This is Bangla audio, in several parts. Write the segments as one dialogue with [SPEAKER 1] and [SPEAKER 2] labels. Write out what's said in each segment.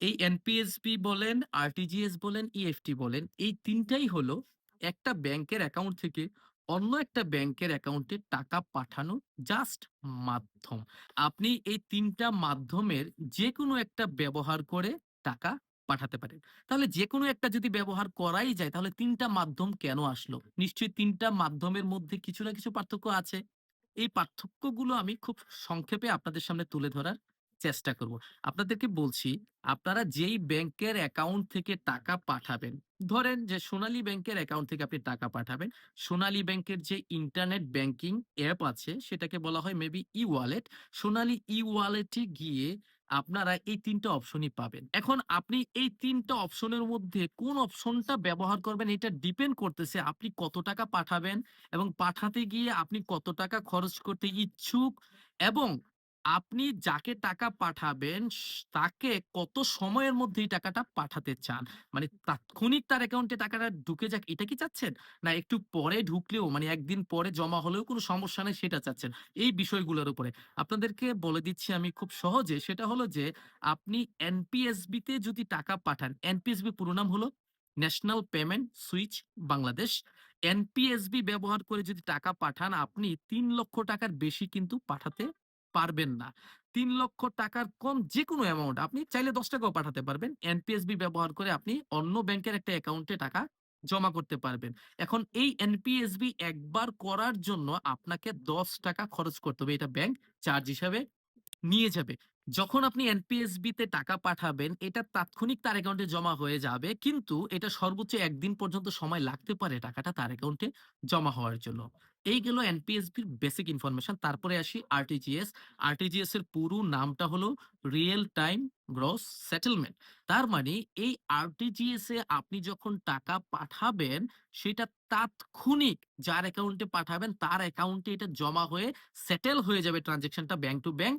[SPEAKER 1] এই এনপিএসবি বলেন, আরটিজিএস বলেন, ইএফটি বলেন, এই ৩ টাই হলো একটা ব্যাংকের অ্যাকাউন্ট থেকে অন্য একটা ব্যাংকের অ্যাকাউন্টে টাকা পাঠানো জাস্ট মাধ্যম। আপনি এই ৩ টা মাধ্যমের যেকোনো একটা ব্যবহার করে টাকা পাঠাতে পারেন। তাহলে যেকোনো একটা যদি ব্যবহার করাই যায় তাহলে তিনটা মাধ্যম কেন আসলো? নিশ্চয়ই তিনটা মাধ্যমের মধ্যে কিছু না কিছু পার্থক্য আছে। এই পার্থক্যগুলো আমি খুব সংক্ষেপে আপনাদের সামনে তুলে ধরার চেষ্টা করব। আপনাদেরকে বলছি, আপনারা যেই ব্যাংকের অ্যাকাউন্ট থেকে টাকা পাঠাবেন, ধরেন যে সোনালী ব্যাংকের অ্যাকাউন্ট থেকে আপনি টাকা পাঠাবেন। সোনালী ব্যাংকের যে ইন্টারনেট ব্যাংকিং অ্যাপ আছে সেটাকে বলা হয় মেবি ই-ওয়ালেট। সোনালী ই-ওয়ালেটে গিয়ে আপনারা এই ৩ টা অপশনই পাবেন। এখন আপনি এই ৩ টা অপশনের মধ্যে কোন অপশনটা ব্যবহার করবেন এটা ডিপেন্ড করতেছে আপনি কত টাকা পাঠাবেন এবং পাঠাতে গিয়ে আপনি কত টাকা খরচ করতে ইচ্ছুক এবং আপনি যাকে টাকা পাঠাবেন তাকে কত সময়ের মধ্যে টাকাটা পাঠাতে চান। মানে তাৎক্ষণিক তার অ্যাকাউন্টে টাকাটা ঢুকে যাক এটা কি চাচ্ছেন? না একটু পরে ঢুকলেও মানে ১ দিন পরে জমা হলেও কোনো সমস্যা নেই সেটা চাচ্ছেন। এই বিষয়গুলোর উপরে। আপনাদেরকে বলে দিচ্ছি আমি খুব সহজে সেটা হলো যে আপনি এনপিএসবি তে যদি টাকা পাঠান, এনপিএসবি পুরো নাম হলো national payment switch Bangladesh. NPSB ব্যবহার করে যদি টাকা পাঠান আপনি তিন লক্ষ টাকার বেশি কিন্তু পাঠাতে পারবেন না। তিন লক্ষ টাকার কম যে কোনো অ্যামাউন্ট আপনি চাইলে দশ টাকাও পাঠাতে পারবেন। এনপিএসবি ব্যবহার করে আপনি অন্য ব্যাংকের একটা অ্যাকাউন্টে টাকা জমা করতে পারবেন। এখন এই এনপিএসবি একবার করার জন্য আপনাকে দশ টাকা খরচ করতে হবে। এটা ব্যাংক চার্জ হিসাবে নিয়ে যাবে। যখন আপনি এনপিএসবি তে টাকা পাঠাবেন, এটা তাৎক্ষণিক তার অ্যাকাউন্টে জমা হয়ে যাবে। কিন্তু এটা সর্বোচ্চ ১ দিন পর্যন্ত সময় লাগতে পারে টাকাটা তার অ্যাকাউন্টে জমা হওয়ার জন্য। এই গেল এনপিএসবির বেসিক ইনফরমেশন। তারপরে আসি আরটিজিএস। আরটিজিএস এর পুরো নামটা হলো রিয়াল টাইম গ্রস সেটেলমেন্ট। তার মানে এই আরটিজিএস এ আপনি যখন টাকা পাঠাবেন, সেটা তাৎক্ষণিক যার অ্যাকাউন্টে পাঠাবেন, তার অ্যাকাউন্টে এটা জমা হয়ে সেটেল হয়ে যাবে ট্রান্সেকশনটা bank to bank.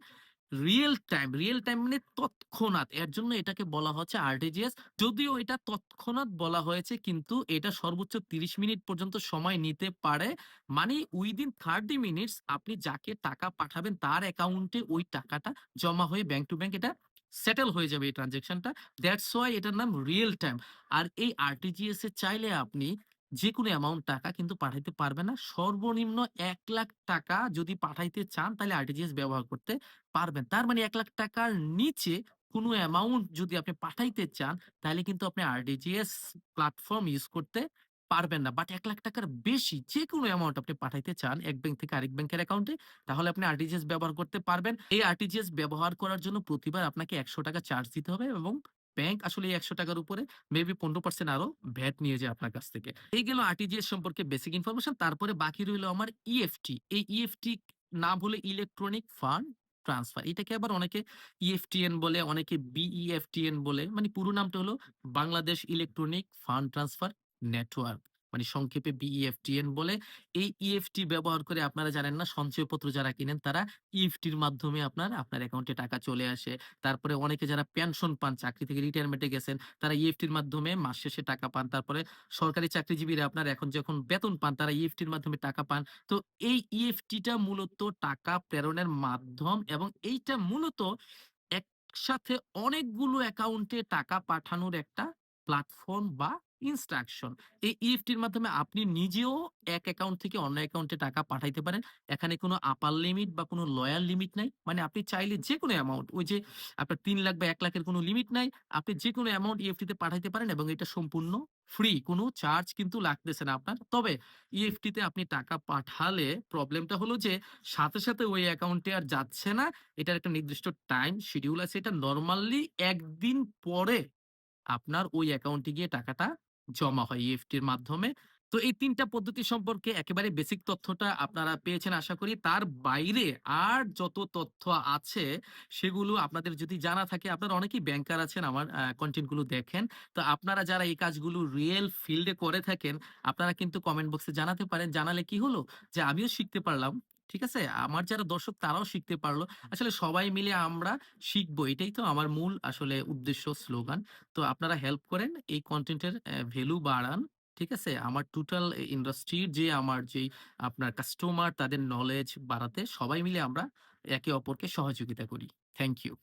[SPEAKER 1] Real time, real time মানে তৎক্ষণাৎ। এর জন্য এটাকে বলা হচ্ছে আরটিজিএস। যদিও এটা তৎক্ষণাৎ বলা হয়েছে কিন্তু এটা সর্বোচ্চ ৩০ মিনিট পর্যন্ত সময় নিতে পারে। মানে উইদিন 30 মিনিটস আপনি যাকে টাকা পাঠাবেন তার অ্যাকাউন্টে ওই টাকাটা জমা হয়ে ব্যাংক টু ব্যাংক এটা সেটেল হয়ে যাবে এই ট্রান্সেকশনটা। দ্যাটস ওয়াই এটার নাম রিয়েল টাইম। আর এই আরটিজিএস এ চাইলে আপনি যেকোনো অ্যামাউন্ট টাকা কিন্তু পাঠাইতে পারবেন না। সর্বনিম্ন ৳১,০০,০০০ যদি পাঠাইতে চান তাহলে আরটিজিএস ব্যবহার করতে পারবেন। তার মানে ৳১,০০,০০০ র নিচে কোনো অ্যামাউন্ট যদি আপনি পাঠাইতে চান তাহলে কিন্তু আপনি আরটিজিএস প্ল্যাটফর্ম ইউজ করতে পারবেন না। বাট এক লাখ টাকার বেশি যেকোনো অ্যামাউন্ট আপনি পাঠাইতে চান এক ব্যাংক থেকে আরেক ব্যাংকের অ্যাকাউন্টে তাহলে আপনি আরটিজিএস ব্যবহার করতে পারবেন। এই আরটিজিএস ব্যবহার করার জন্য প্রতিবার আপনাকে ৳১০০ চার্জ দিতে হবে এবং ব্যাংক আসলে একশো টাকার উপরে মেবি ১৫% আরও ভ্যাট নিয়ে যায় আপনার কাছ থেকে। এই গেল আরটিজিএস সম্পর্কে বেসিক ইনফরমেশন। তারপরে বাকি রইল আমার ইএফটি। এই ইএফটি নাম হলো ইলেকট্রনিক ফান্ড ট্রান্সফার। এটাকে আবার অনেকে ইএফটিএন বলে, অনেকে বিইএফটিএন বলে। মানে পুরো নামটা হলো Bangladesh electronic fund transfer network. মানে সংক্ষেপে বিইএফটিএন বলে। এই ইএফটি ব্যবহার করে আপনারা জানেন না সঞ্চয়পত্র যারা কিনেন তারা ইএফটির মাধ্যমে আপনার, আপনার অ্যাকাউন্টে টাকা চলে আসে। তারপরে অনেকে যারা পেনশন পান চাকরি থেকে রিটায়ারমেন্টে গেছেন তারা ইএফটির মাধ্যমে মাস শেষে টাকা পান। তারপরে সরকারি চাকরিজীবীরা আপনার এখন যখন বেতন পান তারা ইএফটির মাধ্যমে টাকা পান। তো এই ইএফটিটা মূলত টাকা প্রেরণের মাধ্যম এবং এইটা মূলত একসাথে অনেকগুলো অ্যাকাউন্টে টাকা পাঠানোর একটা প্ল্যাটফর্ম বা ইনস্ট্রাকশন। এই ইএফটির মাধ্যমে আপনি নিজেও এক অ্যাকাউন্ট থেকে অন্য অ্যাকাউন্টে টাকা পাঠাইতে পারেন। এখানে কোনো আপার লিমিট বা কোনো লোয়ার লিমিট নাই। মানে আপনি চাইলে যেকোনো অ্যামাউন্ট ওই যে আপনার তিন লাখ বা এক লাখের কোনো লিমিট নাই। আপনি যেকোনো অ্যামাউন্ট ইএফটিতে পাঠাইতে পারেন এবং এটা সম্পূর্ণ ফ্রি। কোনো চার্জ কিন্তু লাগতেছে না আপনার। তবে ইএফটিতে আপনি টাকা পাঠালে প্রবলেমটা হলো যে সাথে, সাথে ওই অ্যাকাউন্টে আর যাচ্ছে না। এটার একটা নির্দিষ্ট টাইম শিডিউল আছে। এটা নরমালি একদিন পরে আপনার ওই অ্যাকাউন্টে গিয়ে টাকাটা জমা হয় ইএফটির মাধ্যমে। তো এই তিনটা পদ্ধতি সম্পর্কে একেবারে বেসিক তথ্যটা আপনারা পেয়েছেন আশা করি। তার বাইরে আর যত তথ্য আছে, সেগুলো আপনাদের যদি জানা থাকে, আপনারা অনেকেই ব্যাংকার আছেন, আমার আ কনটেন্টগুলো দেখেন। তো আপনারা যারা এই কাজগুলো রিয়েল ফিল্ডে করে থাকেন, আপনারা কিন্তু কমেন্ট বক্সে জানাতে পারেন। জানালে কি হলো যে আমিও শিখতে পারলাম। ঠিক আছে? আমার যারা দর্শক তারাও শিখতে পারল আসলে সবাই মিলে আমরা শিখব। এটাই তো আমার মূল আসলে উদ্দেশ্য, স্লোগান। তো আপনারা হেল্প করেন, এই কন্টেন্টের ভ্যালু বাড়ান। ঠিক আছে? আমার টোটাল ইন্ডাস্ট্রির যে আমার যে আপনার কাস্টমার তাদের নলেজ বাড়াতে সবাই মিলে আমরা একে অপরকে সহযোগিতা করি। Thank you.